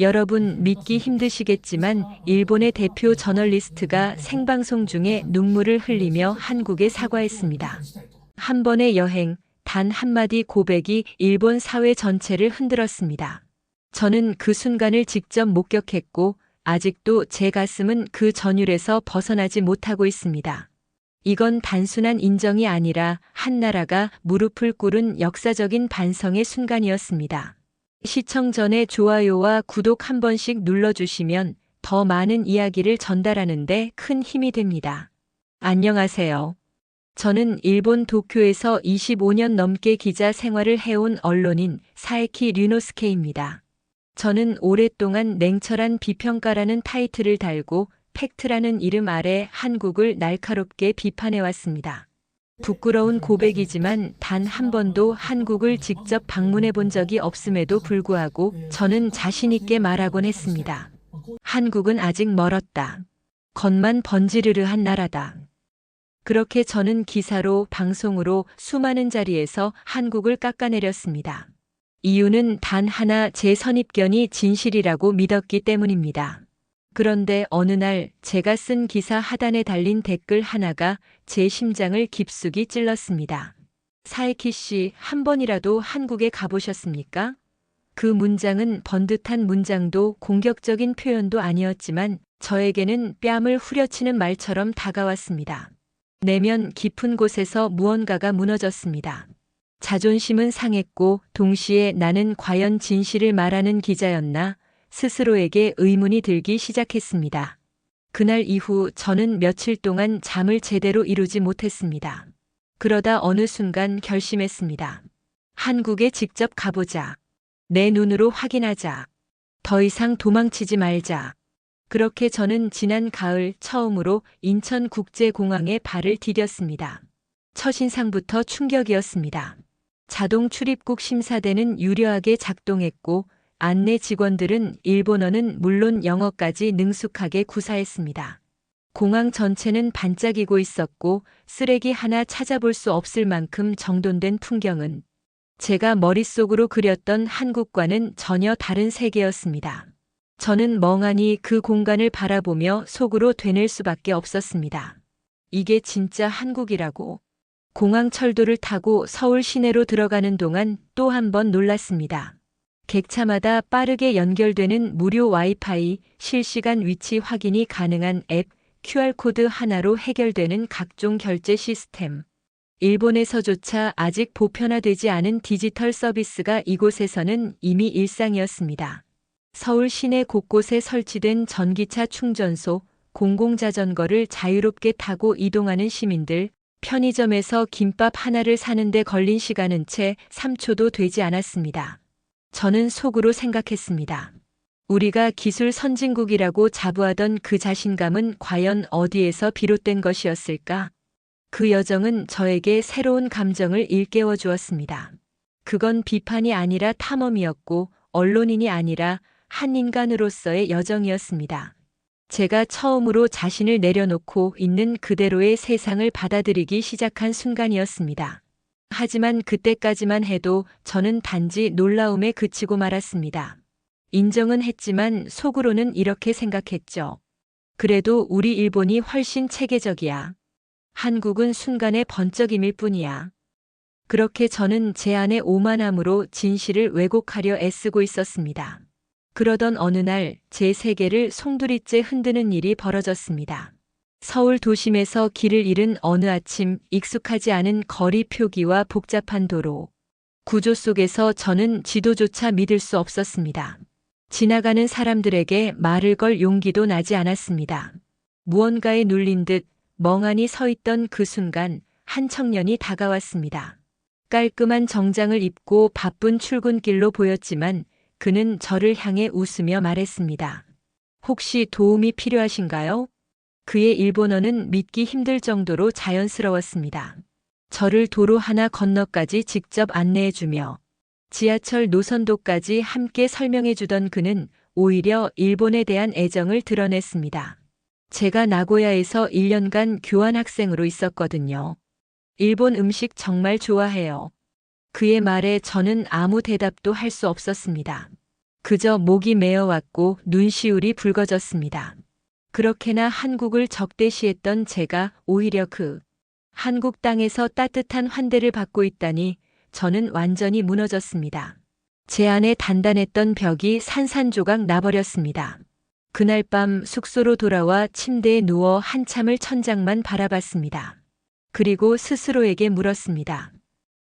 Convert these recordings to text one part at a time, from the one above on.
여러분 믿기 힘드시겠지만 일본의 대표 저널리스트가 생방송 중에 눈물을 흘리며 한국에 사과했습니다. 한 번의 여행, 단 한마디 고백이 일본 사회 전체를 흔들었습니다. 저는 그 순간을 직접 목격했고 아직도 제 가슴은 그 전율에서 벗어나지 못하고 있습니다. 이건 단순한 인정이 아니라 한 나라가 무릎을 꿇은 역사적인 반성의 순간이었습니다. 시청 전에 좋아요와 구독 한 번씩 눌러주시면 더 많은 이야기를 전달하는데 큰 힘이 됩니다. 안녕하세요. 저는 일본 도쿄에서 25년 넘게 기자 생활을 해온 언론인 사에키 류노스케입니다. 저는 오랫동안 냉철한 비평가라는 타이틀을 달고 팩트라는 이름 아래 한국을 날카롭게 비판해왔습니다. 부끄러운 고백이지만 단 한 번도 한국을 직접 방문해 본 적이 없음에도 불구하고 저는 자신있게 말하곤 했습니다. 한국은 아직 멀었다. 겉만 번지르르한 나라다. 그렇게 저는 기사로 방송으로 수많은 자리에서 한국을 깎아내렸습니다. 이유는 단 하나 제 선입견이 진실이라고 믿었기 때문입니다. 그런데 어느 날 제가 쓴 기사 하단에 달린 댓글 하나가 제 심장을 깊숙이 찔렀습니다. 사에키 씨, 한 번이라도 한국에 가보셨습니까? 그 문장은 번듯한 문장도 공격적인 표현도 아니었지만 저에게는 뺨을 후려치는 말처럼 다가왔습니다. 내면 깊은 곳에서 무언가가 무너졌습니다. 자존심은 상했고 동시에 나는 과연 진실을 말하는 기자였나 스스로에게 의문이 들기 시작했습니다. 그날 이후 저는 며칠 동안 잠을 제대로 이루지 못했습니다. 그러다 어느 순간 결심했습니다. 한국에 직접 가보자. 내 눈으로 확인하자. 더 이상 도망치지 말자. 그렇게 저는 지난 가을 처음으로 인천국제공항에 발을 디뎠습니다. 첫인상부터 충격이었습니다. 자동 출입국 심사대는 유려하게 작동했고 안내 직원들은 일본어는 물론 영어까지 능숙하게 구사했습니다. 공항 전체는 반짝이고 있었고 쓰레기 하나 찾아볼 수 없을 만큼 정돈된 풍경은 제가 머릿속으로 그렸던 한국과는 전혀 다른 세계였습니다. 저는 멍하니 그 공간을 바라보며 속으로 되낼 수밖에 없었습니다. 이게 진짜 한국이라고. 공항 철도를 타고 서울 시내로 들어가는 동안 또 한 번 놀랐습니다. 객차마다 빠르게 연결되는 무료 와이파이, 실시간 위치 확인이 가능한 앱, QR코드 하나로 해결되는 각종 결제 시스템. 일본에서조차 아직 보편화되지 않은 디지털 서비스가 이곳에서는 이미 일상이었습니다. 서울 시내 곳곳에 설치된 전기차 충전소, 공공자전거를 자유롭게 타고 이동하는 시민들, 편의점에서 김밥 하나를 사는데 걸린 시간은 채 3초도 되지 않았습니다. 저는 속으로 생각했습니다. 우리가 기술 선진국이라고 자부하던 그 자신감은 과연 어디에서 비롯된 것이었을까? 그 여정은 저에게 새로운 감정을 일깨워 주었습니다. 그건 비판이 아니라 탐험이었고 언론인이 아니라 한 인간으로서의 여정이었습니다. 제가 처음으로 자신을 내려놓고 있는 그대로의 세상을 받아들이기 시작한 순간이었습니다. 하지만 그때까지만 해도 저는 단지 놀라움에 그치고 말았습니다. 인정은 했지만 속으로는 이렇게 생각했죠. 그래도 우리 일본이 훨씬 체계적이야. 한국은 순간의 번쩍임일 뿐이야. 그렇게 저는 제 안의 오만함으로 진실을 왜곡하려 애쓰고 있었습니다. 그러던 어느 날 제 세계를 송두리째 흔드는 일이 벌어졌습니다. 서울 도심에서 길을 잃은 어느 아침 익숙하지 않은 거리 표기와 복잡한 도로. 구조 속에서 저는 지도조차 믿을 수 없었습니다. 지나가는 사람들에게 말을 걸 용기도 나지 않았습니다. 무언가에 눌린 듯 멍하니 서 있던 그 순간 한 청년이 다가왔습니다. 깔끔한 정장을 입고 바쁜 출근길로 보였지만 그는 저를 향해 웃으며 말했습니다. 혹시 도움이 필요하신가요? 그의 일본어는 믿기 힘들 정도로 자연스러웠습니다. 저를 도로 하나 건너까지 직접 안내해주며 지하철 노선도까지 함께 설명해주던 그는 오히려 일본에 대한 애정을 드러냈습니다. 제가 나고야에서 1년간 교환학생으로 있었거든요. 일본 음식 정말 좋아해요. 그의 말에 저는 아무 대답도 할 수 없었습니다. 그저 목이 메어왔고 눈시울이 붉어졌습니다. 그렇게나 한국을 적대시했던 제가 오히려 그 한국 땅에서 따뜻한 환대를 받고 있다니 저는 완전히 무너졌습니다. 제 안에 단단했던 벽이 산산조각 나버렸습니다. 그날 밤 숙소로 돌아와 침대에 누워 한참을 천장만 바라봤습니다. 그리고 스스로에게 물었습니다.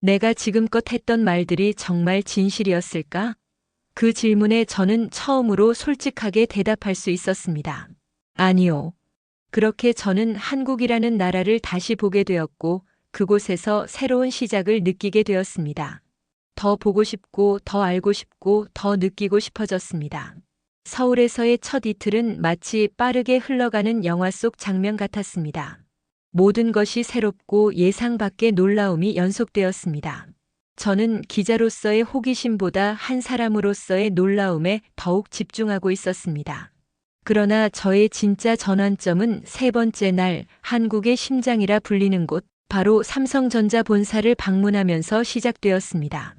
내가 지금껏 했던 말들이 정말 진실이었을까? 그 질문에 저는 처음으로 솔직하게 대답할 수 있었습니다. 아니요. 그렇게 저는 한국이라는 나라를 다시 보게 되었고 그곳에서 새로운 시작을 느끼게 되었습니다. 더 보고 싶고 더 알고 싶고 더 느끼고 싶어졌습니다. 서울에서의 첫 이틀은 마치 빠르게 흘러가는 영화 속 장면 같았습니다. 모든 것이 새롭고 예상 밖의 놀라움이 연속되었습니다. 저는 기자로서의 호기심보다 한 사람으로서의 놀라움에 더욱 집중하고 있었습니다. 그러나 저의 진짜 전환점은 세 번째 날 한국의 심장이라 불리는 곳, 바로 삼성전자 본사를 방문하면서 시작되었습니다.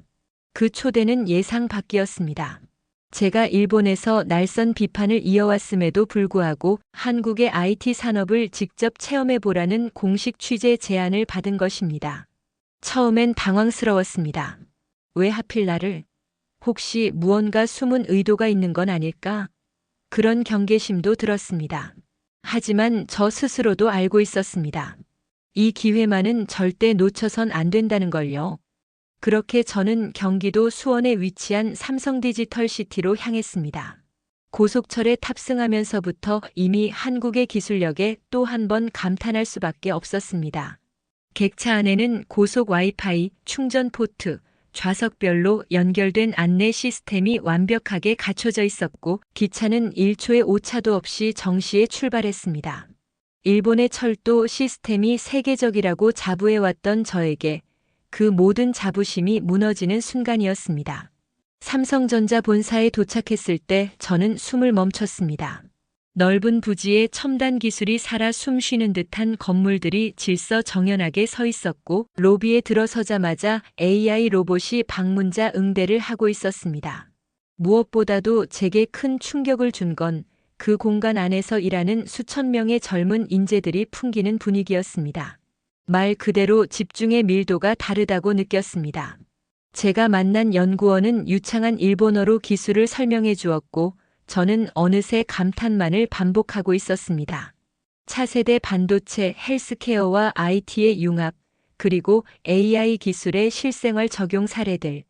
그 초대는 예상 밖이었습니다. 제가 일본에서 날선 비판을 이어왔음에도 불구하고 한국의 IT 산업을 직접 체험해 보라는 공식 취재 제안을 받은 것입니다. 처음엔 당황스러웠습니다. 왜 하필 나를? 혹시 무언가 숨은 의도가 있는 건 아닐까? 그런 경계심도 들었습니다. 하지만 저 스스로도 알고 있었습니다. 이 기회만은 절대 놓쳐선 안 된다는 걸요. 그렇게 저는 경기도 수원에 위치한 삼성 디지털 시티로 향했습니다. 고속철에 탑승하면서부터 이미 한국의 기술력에 또 한 번 감탄할 수밖에 없었습니다. 객차 안에는 고속 와이파이, 충전 포트, 좌석별로 연결된 안내 시스템이 완벽하게 갖춰져 있었고 기차는 1초의 오차도 없이 정시에 출발했습니다. 일본의 철도 시스템이 세계적이라고 자부해왔던 저에게 그 모든 자부심이 무너지는 순간이었습니다. 삼성전자 본사에 도착했을 때 저는 숨을 멈췄습니다. 넓은 부지에 첨단 기술이 살아 숨 쉬는 듯한 건물들이 질서 정연하게 서 있었고 로비에 들어서자마자 AI 로봇이 방문자 응대를 하고 있었습니다. 무엇보다도 제게 큰 충격을 준 건 그 공간 안에서 일하는 수천 명의 젊은 인재들이 풍기는 분위기였습니다. 말 그대로 집중의 밀도가 다르다고 느꼈습니다. 제가 만난 연구원은 유창한 일본어로 기술을 설명해 주었고 저는 어느새 감탄만을 반복하고 있었습니다. 차세대 반도체, 헬스케어와 IT의 융합, 그리고 AI 기술의 실생활 적용 사례들.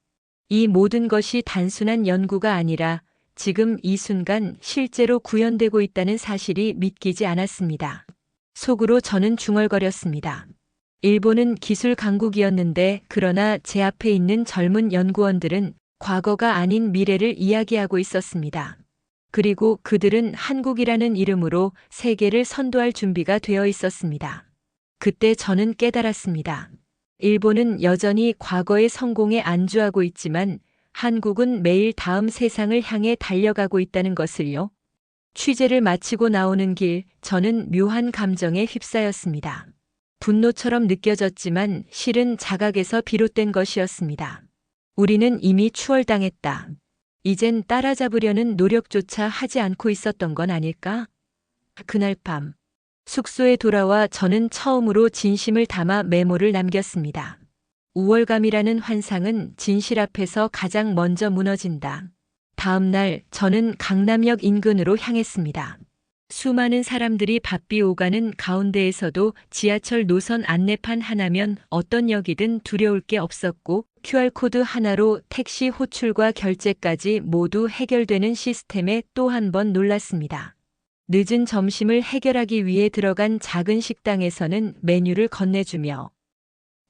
이 모든 것이 단순한 연구가 아니라 지금 이 순간 실제로 구현되고 있다는 사실이 믿기지 않았습니다. 속으로 저는 중얼거렸습니다. 일본은 기술 강국이었는데 그러나 제 앞에 있는 젊은 연구원들은 과거가 아닌 미래를 이야기하고 있었습니다. 그리고 그들은 한국이라는 이름으로 세계를 선도할 준비가 되어 있었습니다. 그때 저는 깨달았습니다. 일본은 여전히 과거의 성공에 안주하고 있지만 한국은 매일 다음 세상을 향해 달려가고 있다는 것을요. 취재를 마치고 나오는 길, 저는 묘한 감정에 휩싸였습니다. 분노처럼 느껴졌지만 실은 자각에서 비롯된 것이었습니다. 우리는 이미 추월당했다. 이젠 따라잡으려는 노력조차 하지 않고 있었던 건 아닐까? 그날 밤, 숙소에 돌아와 저는 처음으로 진심을 담아 메모를 남겼습니다. 우월감이라는 환상은 진실 앞에서 가장 먼저 무너진다. 다음 날 저는 강남역 인근으로 향했습니다. 수많은 사람들이 바삐 오가는 가운데에서도 지하철 노선 안내판 하나면 어떤 역이든 두려울 게 없었고 QR코드 하나로 택시 호출과 결제까지 모두 해결되는 시스템에 또 한 번 놀랐습니다. 늦은 점심을 해결하기 위해 들어간 작은 식당에서는 메뉴를 건네주며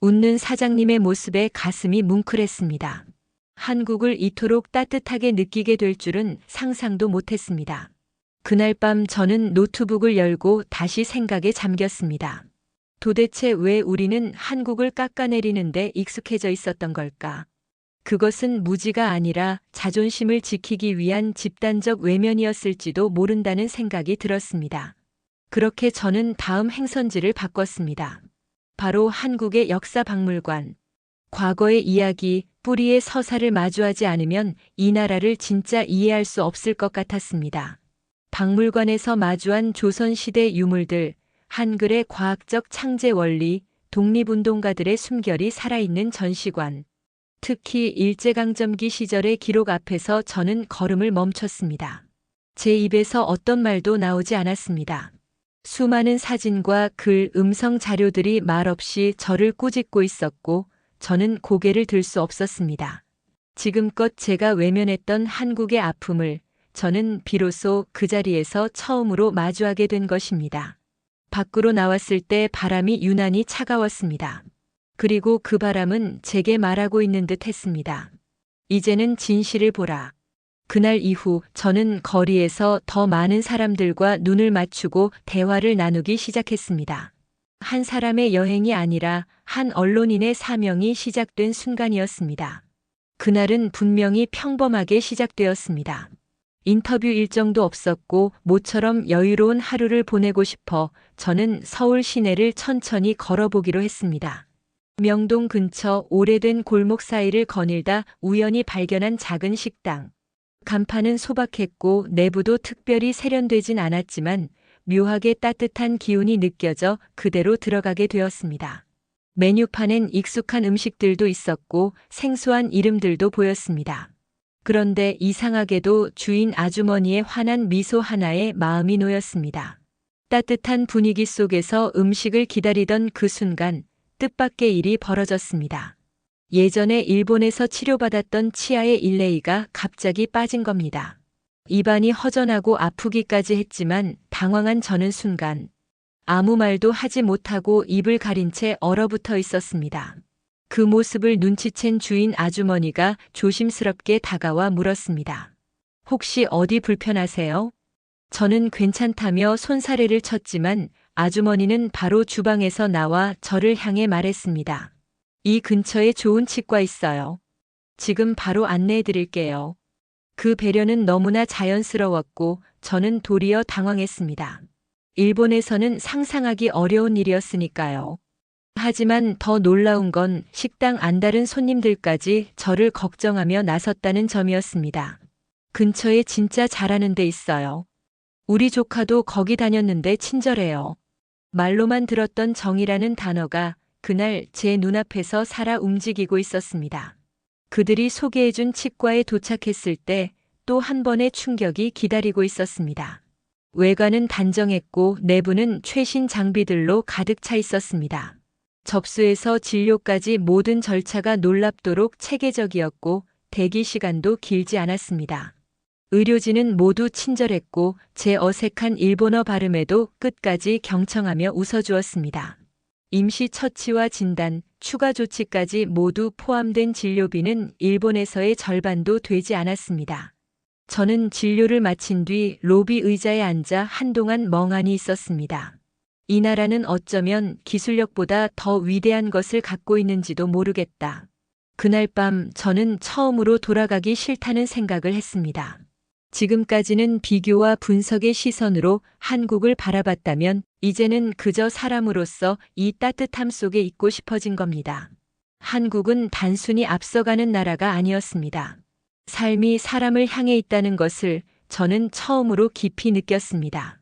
웃는 사장님의 모습에 가슴이 뭉클했습니다. 한국을 이토록 따뜻하게 느끼게 될 줄은 상상도 못했습니다. 그날 밤 저는 노트북을 열고 다시 생각에 잠겼습니다. 도대체 왜 우리는 한국을 깎아내리는데 익숙해져 있었던 걸까? 그것은 무지가 아니라 자존심을 지키기 위한 집단적 외면이었을지도 모른다는 생각이 들었습니다. 그렇게 저는 다음 행선지를 바꿨습니다. 바로 한국의 역사박물관. 과거의 이야기, 뿌리의 서사를 마주하지 않으면 이 나라를 진짜 이해할 수 없을 것 같았습니다. 박물관에서 마주한 조선시대 유물들, 한글의 과학적 창제 원리, 독립운동가들의 숨결이 살아있는 전시관. 특히 일제강점기 시절의 기록 앞에서 저는 걸음을 멈췄습니다. 제 입에서 어떤 말도 나오지 않았습니다. 수많은 사진과 글, 음성 자료들이 말없이 저를 꾸짖고 있었고, 저는 고개를 들 수 없었습니다. 지금껏 제가 외면했던 한국의 아픔을 저는 비로소 그 자리에서 처음으로 마주하게 된 것입니다. 밖으로 나왔을 때 바람이 유난히 차가웠습니다. 그리고 그 바람은 제게 말하고 있는 듯 했습니다. 이제는 진실을 보라. 그날 이후 저는 거리에서 더 많은 사람들과 눈을 맞추고 대화를 나누기 시작했습니다. 한 사람의 여행이 아니라 한 언론인의 사명이 시작된 순간이었습니다. 그날은 분명히 평범하게 시작되었습니다. 인터뷰 일정도 없었고 모처럼 여유로운 하루를 보내고 싶어 저는 서울 시내를 천천히 걸어보기로 했습니다. 명동 근처 오래된 골목 사이를 거닐다 우연히 발견한 작은 식당. 간판은 소박했고 내부도 특별히 세련되진 않았지만 묘하게 따뜻한 기운이 느껴져 그대로 들어가게 되었습니다. 메뉴판엔 익숙한 음식들도 있었고 생소한 이름들도 보였습니다. 그런데 이상하게도 주인 아주머니의 환한 미소 하나에 마음이 놓였습니다. 따뜻한 분위기 속에서 음식을 기다리던 그 순간 뜻밖의 일이 벌어졌습니다. 예전에 일본에서 치료받았던 치아의 일레이가 갑자기 빠진 겁니다. 입안이 허전하고 아프기까지 했지만 당황한 저는 순간 아무 말도 하지 못하고 입을 가린 채 얼어붙어 있었습니다. 그 모습을 눈치챈 주인 아주머니가 조심스럽게 다가와 물었습니다. 혹시 어디 불편하세요? 저는 괜찮다며 손사래를 쳤지만 아주머니는 바로 주방에서 나와 저를 향해 말했습니다. 이 근처에 좋은 치과 있어요. 지금 바로 안내해 드릴게요. 그 배려는 너무나 자연스러웠고 저는 도리어 당황했습니다. 일본에서는 상상하기 어려운 일이었으니까요. 하지만 더 놀라운 건 식당 안 다른 손님들까지 저를 걱정하며 나섰다는 점이었습니다. 근처에 진짜 잘하는 데 있어요. 우리 조카도 거기 다녔는데 친절해요. 말로만 들었던 정이라는 단어가 그날 제 눈앞에서 살아 움직이고 있었습니다. 그들이 소개해준 치과에 도착했을 때 또 한 번의 충격이 기다리고 있었습니다. 외관은 단정했고 내부는 최신 장비들로 가득 차 있었습니다. 접수에서 진료까지 모든 절차가 놀랍도록 체계적이었고 대기 시간도 길지 않았습니다. 의료진은 모두 친절했고 제 어색한 일본어 발음에도 끝까지 경청하며 웃어주었습니다. 임시 처치와 진단, 추가 조치까지 모두 포함된 진료비는 일본에서의 절반도 되지 않았습니다. 저는 진료를 마친 뒤 로비 의자에 앉아 한동안 멍하니 있었습니다. 이 나라는 어쩌면 기술력보다 더 위대한 것을 갖고 있는지도 모르겠다. 그날 밤 저는 처음으로 돌아가기 싫다는 생각을 했습니다. 지금까지는 비교와 분석의 시선으로 한국을 바라봤다면 이제는 그저 사람으로서 이 따뜻함 속에 있고 싶어진 겁니다. 한국은 단순히 앞서가는 나라가 아니었습니다. 삶이 사람을 향해 있다는 것을 저는 처음으로 깊이 느꼈습니다.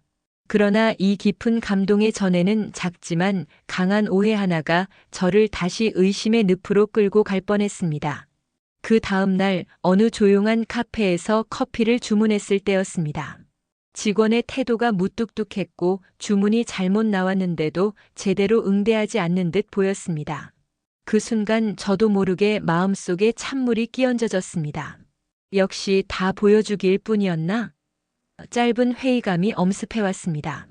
그러나 이 깊은 감동의 전에는 작지만 강한 오해 하나가 저를 다시 의심의 늪으로 끌고 갈 뻔했습니다. 그 다음 날 어느 조용한 카페에서 커피를 주문했을 때였습니다. 직원의 태도가 무뚝뚝했고 주문이 잘못 나왔는데도 제대로 응대하지 않는 듯 보였습니다. 그 순간 저도 모르게 마음속에 찬물이 끼얹어졌습니다. 역시 다 보여주기일 뿐이었나? 짧은 회의감이 엄습해왔습니다.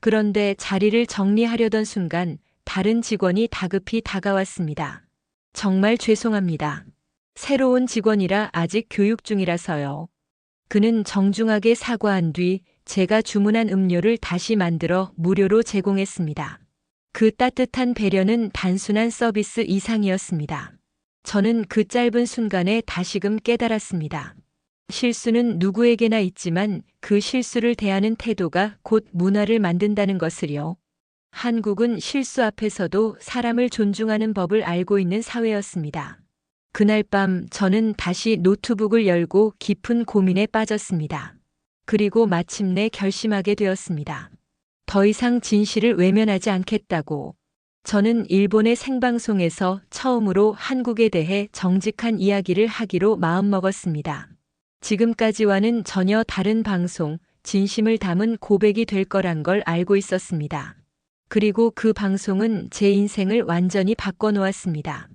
그런데 자리를 정리하려던 순간 다른 직원이 다급히 다가왔습니다. 정말 죄송합니다. 새로운 직원이라 아직 교육 중이라서요. 그는 정중하게 사과한 뒤 제가 주문한 음료를 다시 만들어 무료로 제공했습니다. 그 따뜻한 배려는 단순한 서비스 이상이었습니다. 저는 그 짧은 순간에 다시금 깨달았습니다. 실수는 누구에게나 있지만 그 실수를 대하는 태도가 곧 문화를 만든다는 것을요. 한국은 실수 앞에서도 사람을 존중하는 법을 알고 있는 사회였습니다. 그날 밤 저는 다시 노트북을 열고 깊은 고민에 빠졌습니다. 그리고 마침내 결심하게 되었습니다. 더 이상 진실을 외면하지 않겠다고. 저는 일본의 생방송에서 처음으로 한국에 대해 정직한 이야기를 하기로 마음먹었습니다. 지금까지와는 전혀 다른 방송, 진심을 담은 고백이 될 거란 걸 알고 있었습니다. 그리고 그 방송은 제 인생을 완전히 바꿔놓았습니다.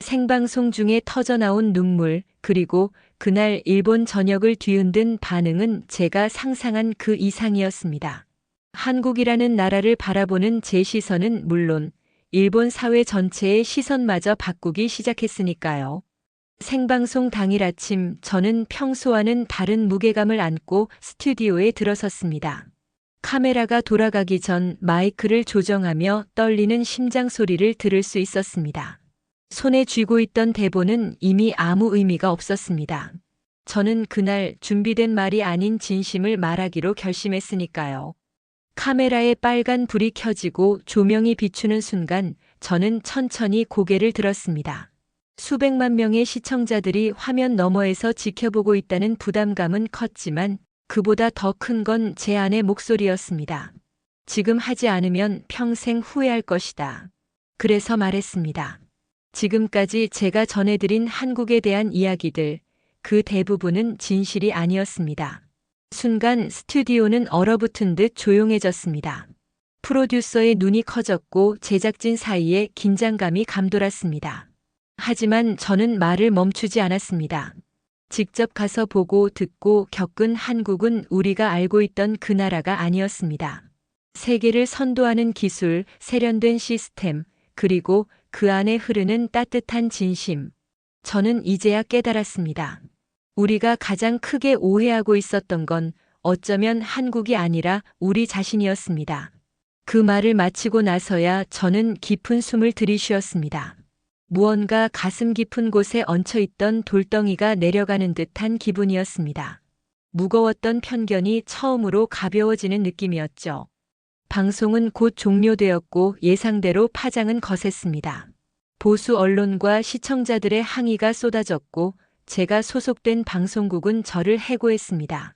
생방송 중에 터져나온 눈물, 그리고 그날 일본 전역을 뒤흔든 반응은 제가 상상한 그 이상이었습니다. 한국이라는 나라를 바라보는 제 시선은 물론 일본 사회 전체의 시선마저 바꾸기 시작했으니까요. 생방송 당일 아침 저는 평소와는 다른 무게감을 안고 스튜디오에 들어섰습니다. 카메라가 돌아가기 전 마이크를 조정하며 떨리는 심장 소리를 들을 수 있었습니다. 손에 쥐고 있던 대본은 이미 아무 의미가 없었습니다. 저는 그날 준비된 말이 아닌 진심을 말하기로 결심했으니까요. 카메라에 빨간 불이 켜지고 조명이 비추는 순간 저는 천천히 고개를 들었습니다. 수백만 명의 시청자들이 화면 너머에서 지켜보고 있다는 부담감은 컸지만 그보다 더 큰 건제 안의 목소리였습니다. 지금 하지 않으면 평생 후회할 것이다. 그래서 말했습니다. 지금까지 제가 전해드린 한국에 대한 이야기들, 그 대부분은 진실이 아니었습니다. 순간 스튜디오는 얼어붙은 듯 조용해졌습니다. 프로듀서의 눈이 커졌고 제작진 사이에 긴장감이 감돌았습니다. 하지만 저는 말을 멈추지 않았습니다. 직접 가서 보고 듣고 겪은 한국은 우리가 알고 있던 그 나라가 아니었습니다. 세계를 선도하는 기술, 세련된 시스템, 그리고 그 안에 흐르는 따뜻한 진심. 저는 이제야 깨달았습니다. 우리가 가장 크게 오해하고 있었던 건 어쩌면 한국이 아니라 우리 자신이었습니다. 그 말을 마치고 나서야 저는 깊은 숨을 들이쉬었습니다. 무언가 가슴 깊은 곳에 얹혀 있던 돌덩이가 내려가는 듯한 기분이었습니다. 무거웠던 편견이 처음으로 가벼워지는 느낌이었죠. 방송은 곧 종료되었고 예상대로 파장은 거셌습니다. 보수 언론과 시청자들의 항의가 쏟아졌고 제가 소속된 방송국은 저를 해고했습니다.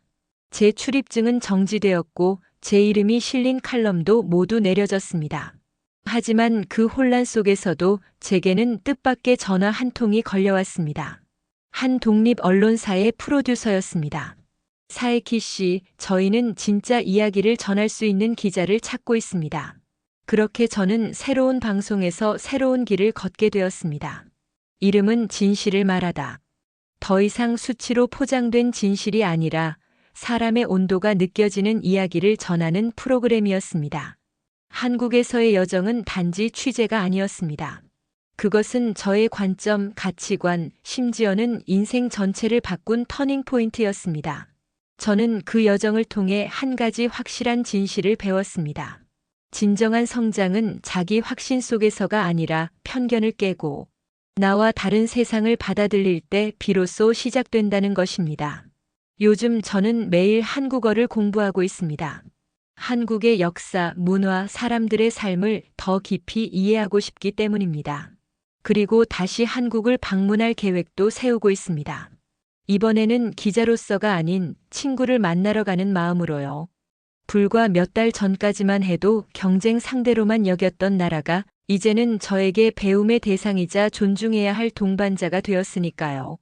제 출입증은 정지되었고 제 이름이 실린 칼럼도 모두 내려졌습니다. 하지만 그 혼란 속에서도 제게는 뜻밖의 전화 한 통이 걸려왔습니다. 한 독립 언론사의 프로듀서였습니다. 사에키 씨, 저희는 진짜 이야기를 전할 수 있는 기자를 찾고 있습니다. 그렇게 저는 새로운 방송에서 새로운 길을 걷게 되었습니다. 이름은 진실을 말하다. 더 이상 수치로 포장된 진실이 아니라 사람의 온도가 느껴지는 이야기를 전하는 프로그램이었습니다. 한국에서의 여정은 단지 취재가 아니었습니다. 그것은 저의 관점, 가치관, 심지어는 인생 전체를 바꾼 터닝 포인트였습니다. 저는 그 여정을 통해 한 가지 확실한 진실을 배웠습니다. 진정한 성장은 자기 확신 속에서가 아니라 편견을 깨고 나와 다른 세상을 받아들일 때 비로소 시작된다는 것입니다. 요즘 저는 매일 한국어를 공부하고 있습니다. 한국의 역사, 문화, 사람들의 삶을 더 깊이 이해하고 싶기 때문입니다. 그리고 다시 한국을 방문할 계획도 세우고 있습니다. 이번에는 기자로서가 아닌 친구를 만나러 가는 마음으로요. 불과 몇 달 전까지만 해도 경쟁 상대로만 여겼던 나라가 이제는 저에게 배움의 대상이자 존중해야 할 동반자가 되었으니까요.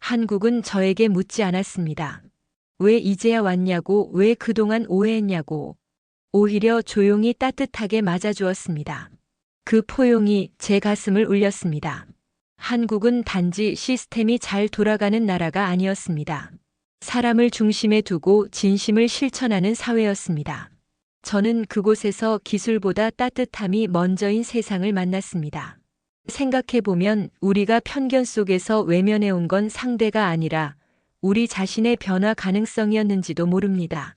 한국은 저에게 묻지 않았습니다. 왜 이제야 왔냐고, 왜 그동안 오해했냐고. 오히려 조용히 따뜻하게 맞아주었습니다. 그 포용이 제 가슴을 울렸습니다. 한국은 단지 시스템이 잘 돌아가는 나라가 아니었습니다. 사람을 중심에 두고 진심을 실천하는 사회였습니다. 저는 그곳에서 기술보다 따뜻함이 먼저인 세상을 만났습니다. 생각해보면 우리가 편견 속에서 외면해온 건 상대가 아니라 우리 자신의 변화 가능성이었는지도 모릅니다.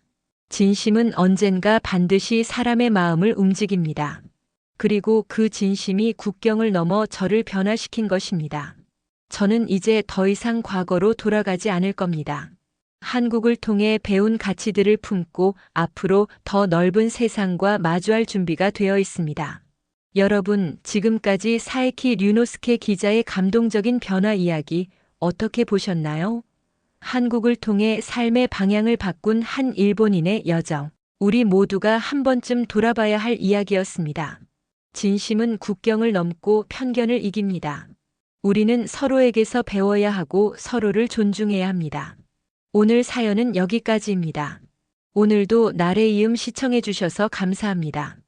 진심은 언젠가 반드시 사람의 마음을 움직입니다. 그리고 그 진심이 국경을 넘어 저를 변화시킨 것입니다. 저는 이제 더 이상 과거로 돌아가지 않을 겁니다. 한국을 통해 배운 가치들을 품고 앞으로 더 넓은 세상과 마주할 준비가 되어 있습니다. 여러분, 지금까지 사에키 류노스케 기자의 감동적인 변화 이야기 어떻게 보셨나요? 한국을 통해 삶의 방향을 바꾼 한 일본인의 여정. 우리 모두가 한 번쯤 돌아봐야 할 이야기였습니다. 진심은 국경을 넘고 편견을 이깁니다. 우리는 서로에게서 배워야 하고 서로를 존중해야 합니다. 오늘 사연은 여기까지입니다. 오늘도 나의 이음 시청해 주셔서 감사합니다.